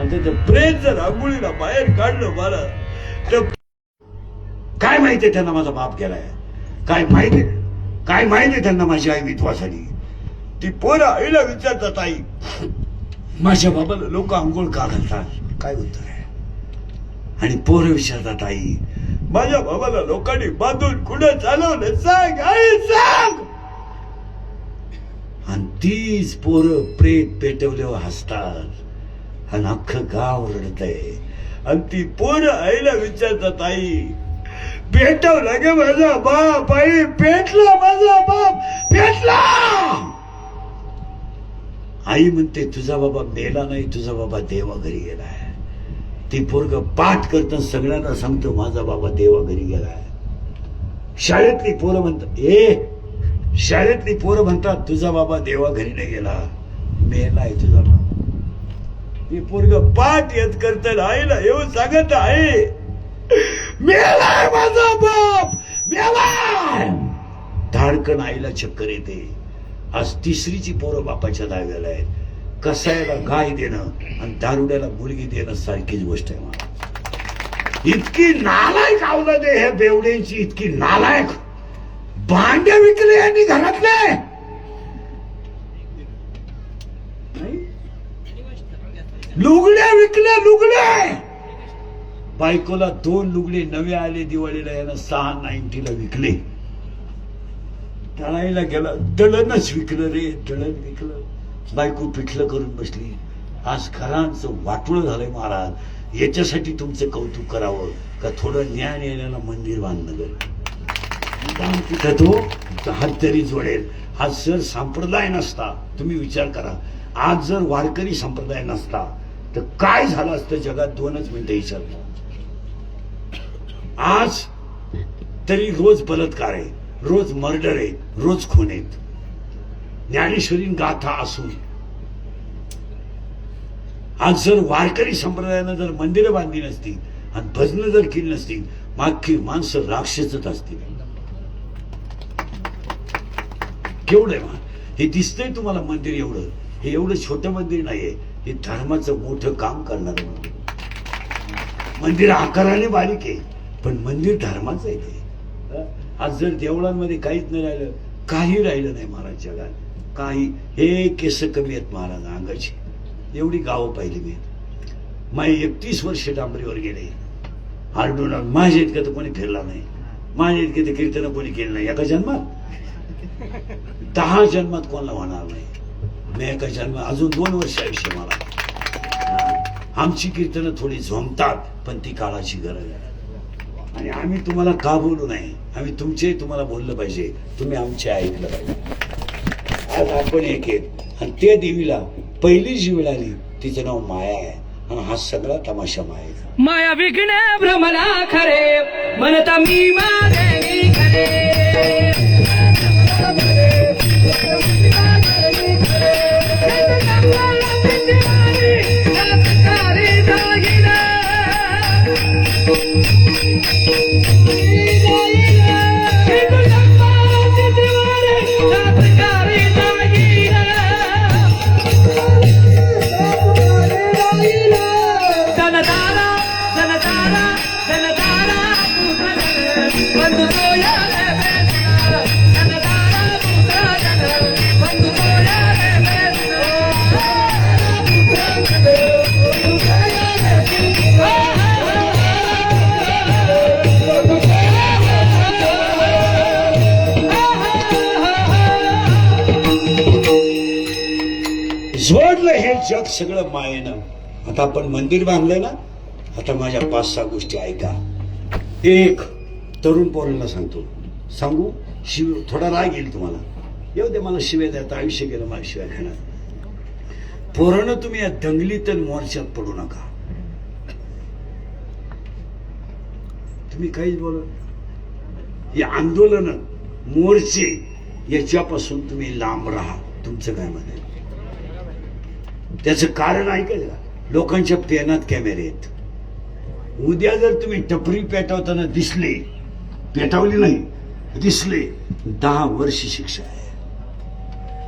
आणि त्याचं प्रेम जर आंघोळीला बाहेर काढलं मला तर काय माहितीये त्यांना माझा बाप केलाय काय माहिती काय माहिती त्यांना माझी आई विधवा ती पोरं आईला विचारतात आई माझ्या बाबाला लोक आंघोळ का घालतात? काय उत्तर आहे? आणि पोरं विचारतात आई माझ्या बाबाला लोकांनी बांधून कुठं चालवलं सांग आई सांग. आणि तीच पोरं प्रेत पेटवल्यावर हसतात. आणि अख्खं गाव रडतय. आणि ती पोरं आईला विचारतात आई भेटवला गे माझा बाप आई पेटला माझा बाप पेटला आई म्हणते तुझा बाबा मेला नाही तुझा बाबा देवा घरी गेलाय. ती पोरग पाठ करत सगळ्यांना सांगतो माझा बाबा देवा घरी गेलाय. शाळेतली पोरं म्हणतात ए शाळेतली पोरं म्हणतात तुझा बाबा देवा घरी नाही गेला. मेलाय तुझा बाबा ती पोरग पाठ येत करत आईला येऊन सांगत आहे मेलाय माझा बाप मेलाय. धाडकन आईला चक्कर येते. आज तिसरीची पोरं बापाच्या दाव्याला आहेत. कसायला गाय देणं आणि दारुड्याला मुलगी देणं सारखीच गोष्ट आहे मला. इतकी नालायक आवलं दे ह्या बेवड्यांची इतकी नालायक. भांड्या विकले यांनी घरातले नाही? लुगड्या विकल्या लुगड्या बायकोला दोन लुगडे नवे आले दिवाळीला यानं सहा नाईन्टीला विकले. तळाईला गेला दळणच विकलं रे दळण विकलं. बायको पिठलं करून बसली. आज घरांचं वाटोळ झालंय महाराज. याच्यासाठी तुमचं कौतुक करावं का थोडं ज्ञान येण्याला मंदिर बांधलं तिथं तो हात तरी जोडेल. हा सर संप्रदाय नसता. तुम्ही विचार करा. आज जर वारकरी संप्रदाय नसता तर काय झालं असतं जगात? दोनच मिनिटं विचारलं आज तरी रोज बलात्कार आहे रोज मर्डर आहे रोज खून आहेत. ज्ञानेश्वरीन गाथा असून आज जर वारकरी संप्रदायानं जर मंदिरं बांधली नसतील आणि भजनं जर केली नसतील मागची माणसं राक्षसच असतील. केवढं आहे मा? हे दिसतंय तुम्हाला मंदिर एवढं. हे एवढं छोटं मंदिर नाहीये. हे धर्माचं मोठं काम करणार मंदिर. मंदिर आकाराने बारीक आहे पण मंदिर धर्माचं आहे ते. आज जर देवळांमध्ये काहीच नाही राहिलं काही राहिलं नाही महाराज जगात काही हे केस कमी आहेत महाराज अंगाची. एवढी गावं पाहिली मी. माझे एकतीस वर्ष डांबरीवर गेले. आरडून माझ्या इतकं तर कोणी फिरला नाही. माझ्या इतके तर कीर्तन कोणी केलं नाही. एका जन्मात? दहा जन्मात कोणाला होणार नाही. मी का जन्म अजून दोन वर्ष आयुष्य मला. आमची कीर्तनं थोडी झोमतात पण ती काळाची गरज आहे. आणि आम्ही तुम्हाला का बोलू नाही आम्ही तुमचे तुम्हाला बोललं पाहिजे. तुम्ही आमचे ऐकलं पाहिजे. आज आपण एक आहेत. आणि त्या देवीला पहिली जी मिळाली तिचं नाव माया आहे. आणि हा सगळा तमाशा माया माया विघ्न भ्रमला खरे. म्हणता मी मारे. ಬಂದು ಸೋಯಾಲೆ जग सगळं मायेनं. आता आपण मंदिर बांधलंय ना आता माझ्या पाच सहा गोष्टी ऐका. एक तरुण पोरांना सांगतो. सांगू? शिव थोडा राग येईल तुम्हाला. येऊ दे मला शिवे द्या आता आयुष्य गेलं मला शिवाय घेणार पोरानं तुम्ही या दंगलीत मोर्चात पडू नका. तुम्ही काहीच बोला हे आंदोलन मोर्चे याच्यापासून तुम्ही लांब राहा. तुमचं काय म्हणेल त्याचं कारण ऐकायचं का लोकांच्या पेनात कॅमेरे आहेत. उद्या जर तुम्ही टपरी पेटवताना दिसले पेटवली नाही दिसले दहा वर्ष शिक्षा आहे.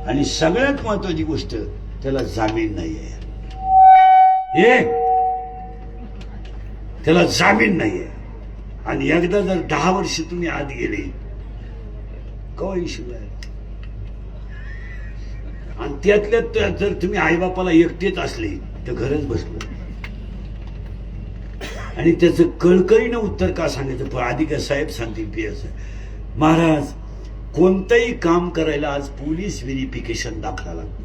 आणि सगळ्यात महत्वाची गोष्ट त्याला जामीन नाही आहे. हे? त्याला जामीन नाही आहे. आणि एकदा जर दहा वर्ष तुम्ही आत गेले कवा इशू आहे आणि त्यातल्या त्यात जर तुम्ही आईबापाला एकटेच असले तर घरच बसलो. आणि त्याचं कळकळीनं उत्तर का सांगायचं? पण आधी का साहेब सांगतील पी एस महाराज कोणतंही काम करायला आज पोलीस व्हेरिफिकेशन दाखला लागतो.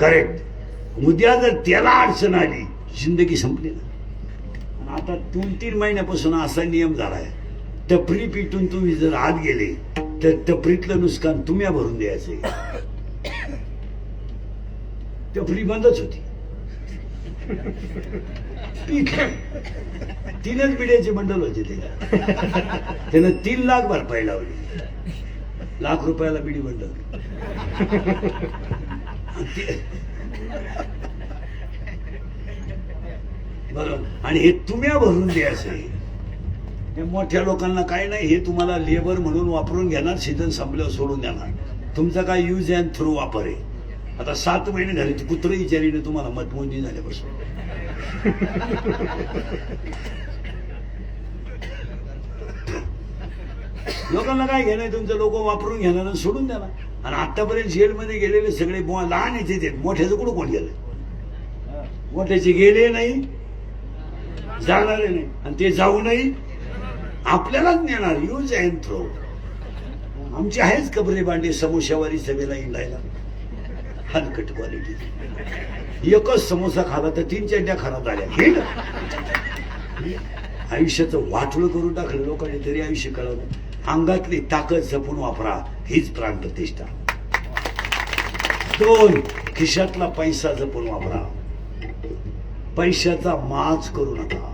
करेक्ट उद्या जर त्याला अडचण आली जिंदगी संपली ना. आता दोन तीन महिन्यापासून असा नियम झाला आहे टपरी पिटून तुम्ही जर आत गेले तर टपरीतलं नुकसान तुम्ही भरून द्यायचे. टपरी बंदच होती. तीनच बिड्याचे बंडल होते ते त्यानं तीन लाख भरपाई लावली. लाख रुपयाला बिडी बंडल. बरोबर आणि हे तुम्ही भरून द्यायचं. हे मोठ्या लोकांना काय नाही हे तुम्हाला लेबर म्हणून वापरून घेणार सीझन संपल्यावर सोडून देणार. तुमचा काय यूज अँड थ्रू वापर आहे. आता सात महिने झाले कुत्र विचारीने तुम्हाला मतमोजणी झाल्यापासून. लोकांना काय घेणं तुमचं लोक वापरून घेणार आणि सोडून देणार. आणि आतापर्यंत जेलमध्ये गेलेले सगळे बुवा लहान येते ते मोठ्याचं कुठं कोण गेलं? मोठ्याचे गेले नाही जाणारे नाही. आणि ते जाऊ नाही आपल्यालाच नेणार. यूज अँड थ्रो आमची आहेच कबरे बांडे समोशावारी सभेला इंडायला हलकट क्वालिटी एकच समोसा खाला तर तीन चड्ड्या खराब झाल्या. हे आयुष्याचं वाटलं करून टाकलं लोकांनी तरी आयुष्य कळवलं. अंगातली ताकद जपून वापरा. हीच प्राण प्रतिष्ठा. दोन खिशातला पैसा जपून वापरा. पैशाचा माज करू नका.